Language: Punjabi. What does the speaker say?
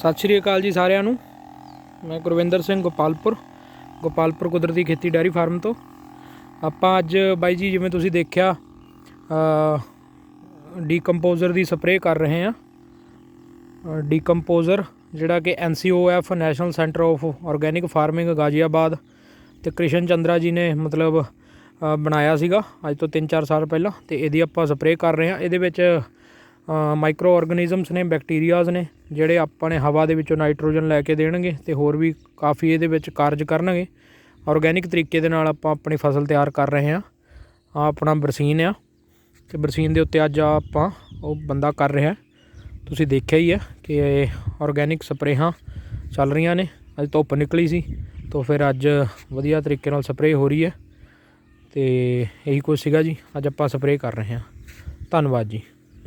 ਸਤਿ ਸ਼੍ਰੀ ਅਕਾਲ ਜੀ ਸਾਰਿਆਂ ਨੂੰ। ਮੈਂ ਗੁਰਵਿੰਦਰ ਸਿੰਘ ਗੋਪਾਲਪੁਰ ਗੋਪਾਲਪੁਰ ਕੁਦਰਤੀ ਖੇਤੀ ਡੈਰੀ ਫਾਰਮ ਤੋਂ। ਆਪਾਂ ਅੱਜ ਬਾਈ ਜੀ ਜਿਵੇਂ ਤੁਸੀਂ ਦੇਖਿਆ ਡੀਕੰਪੋਜ਼ਰ ਦੀ ਸਪਰੇਅ ਕਰ ਰਹੇ ਹਾਂ। ਡੀਕੰਪੋਜ਼ਰ ਜਿਹੜਾ ਕਿ NCOF National Centre of Organic Farming Ghaziabad ਤੇ ਕ੍ਰਿਸ਼ਨ ਚੰਦਰਾ ਜੀ ਨੇ ਮਤਲਬ ਬਣਾਇਆ ਸੀਗਾ ਅੱਜ ਤੋਂ 3-4 ਸਾਲ ਪਹਿਲਾਂ ਤੇ ਇਹਦੀ ਆਪਾਂ ਸਪਰੇਅ ਕਰ ਰਹੇ ਹਾਂ। ਇਹਦੇ ਵਿੱਚ ਮਾਈਕਰੋ ਆਰਗੇਨਿਜ਼ਮਸ ਨੇ ਬੈਕਟੀਰੀਆਜ਼ ਨੇ, ਜਿਹੜੇ ਆਪਾਂ ਨੇ ਹਵਾ ਦੇ ਵਿੱਚੋਂ ਨਾਈਟ੍ਰੋਜਨ ਲੈ ਕੇ ਦੇਣਗੇ ਤੇ ਹੋਰ ਵੀ ਕਾਫੀ ਇਹਦੇ ਵਿੱਚ ਕਾਰਜ ਕਰਨਗੇ। ਆਰਗੈਨਿਕ ਤਰੀਕੇ ਦੇ ਨਾਲ ਆਪਾਂ ਆਪਣੀ ਫਸਲ ਤਿਆਰ ਕਰ ਰਹੇ ਹਾਂ। ਆ ਆਪਣਾ ਬਰਸੀਨ ਆ ਤੇ ਬਰਸੀਨ ਦੇ ਉੱਤੇ ਅੱਜ ਆਪਾਂ ਉਹ ਬੰਦਾ ਕਰ ਰਿਹਾ। ਤੁਸੀਂ ਦੇਖਿਆ ਹੀ ਹੈ ਕਿ ਆਰਗੈਨਿਕ ਸਪਰੇਹਾਂ ਚੱਲ ਰਹੀਆਂ ਨੇ। ਅੱਜ ਧੁੱਪ ਨਿਕਲੀ ਸੀ ਤੋਂ ਫਿਰ ਅੱਜ ਵਧੀਆ ਤਰੀਕੇ ਨਾਲ ਸਪਰੇਅ ਹੋ ਰਹੀ ਹੈ। ਤੇ ਇਹੀ ਕੁਝ ਸੀਗਾ ਜੀ। ਅੱਜ ਆਪਾਂ ਸਪਰੇਅ ਕਰ ਰਹੇ ਹਾਂ। ਧੰਨਵਾਦ ਜੀ।